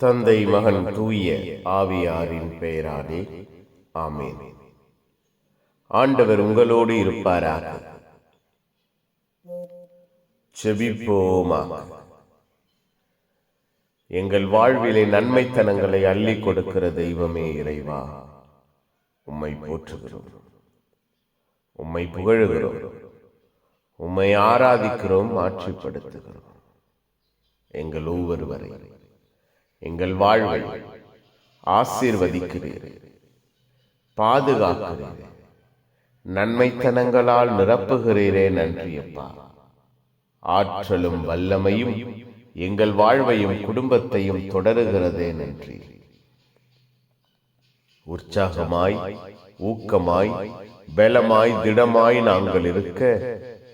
தந்தை மகன் தூய ஆவியாரின் பெயராலே. ஆமென். ஆண்டவர் உங்களோடு இருப்பாராக. செபிப்போமாக. எங்கள் வாழ்விலே நன்மைத்தனங்களை அள்ளி கொடுக்கிற தெய்வமே இறைவா. உம்மை போற்றுகிறோம். உம்மை புகழுகிறோம். உம்மை ஆராதிக்கிறோம் ஆட்சிப்படுத்துகிறோம். எங்கள் ஒவ்வொருவரை எங்கள் வாழ்வை ஆசீர்வதிக்கிறீர். பாதுகாக்கிறீர். நன்மைத்தனங்களால் நிரப்புகிறீரே நன்றியப்பா. ஆற்றலும் வல்லமையும் எங்கள் வாழ்வையும் குடும்பத்தையும் தொடருகிறதே நன்றி. உற்சாகமாய் ஊக்கமாய் பலமாய் திடமாய் நாங்கள் இருக்க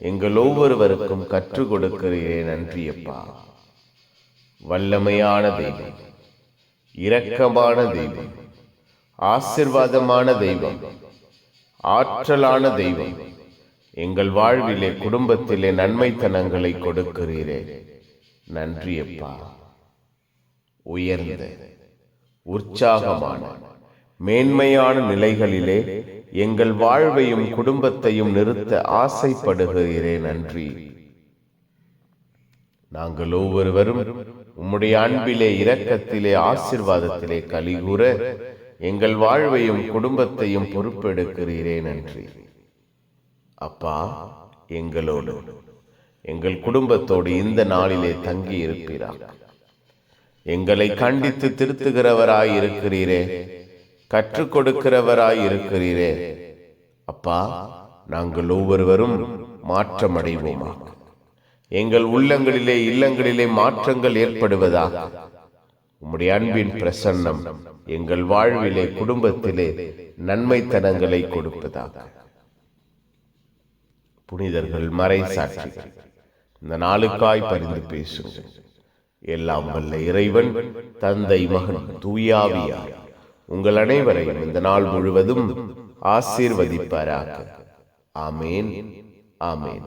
எங்கள் ஒவ்வொருவருக்கும் கற்றுக் கொடுக்கிறீரே நன்றியப்பா. வல்லமையான தெய்வம். இரக்கமான தெய்வம். ஆசிர்வாதமான தெய்வம். ஆற்றலான தெய்வம். எங்கள் வாழ்விலே குடும்பத்திலே நன்மைத்தனங்களை கொடுக்கிறீரே. நன்றியப்பா உயர்ந்த உற்சாகமான மேன்மையான நிலைகளிலே எங்கள் வாழ்வையும் குடும்பத்தையும் நிறுத்த ஆசைப்படுகிறீரே. நன்றி. நாங்கள் ஒவ்வொருவரும் உம்முடைய அன்பிலே இரக்கத்திலே ஆசிர்வாதத்திலே கலிகூற எங்கள் வாழ்வையும் குடும்பத்தையும் பொறுப்பெடுக்கிறீரே நன்றி. அப்பா எங்களோடு எங்கள் குடும்பத்தோடு இந்த நாளிலே தங்கி இருப்பீராக எங்களை கண்டித்து திருத்துகிறவராய் இருக்கிறீரே கற்றுக் கொடுக்கிறவராய் இருக்கிறீரே அப்பா நாங்கள் ஒவ்வொருவரும் மாற்றமடைவோமாக. எங்கள் உள்ளங்களிலே இல்லங்களிலே மாற்றங்கள் ஏற்படுவதாக. உம்முடைய அன்பின் பிரசன்னம் எங்கள் வாழ்விலே குடும்பத்திலே நன்மைத்தனங்களை கொடுப்பதாக. புனிதர்கள் மறை சாட்சி இந்த நாளுக்காய் பரிந்து பேசுங்கள். எல்லாம் வல்ல இறைவன் தந்தை மகன் தூயாவியா உங்கள் அனைவரையும் இந்த நாள் முழுவதும் ஆசீர்வதிப்பாராக. ஆமேன் ஆமேன்.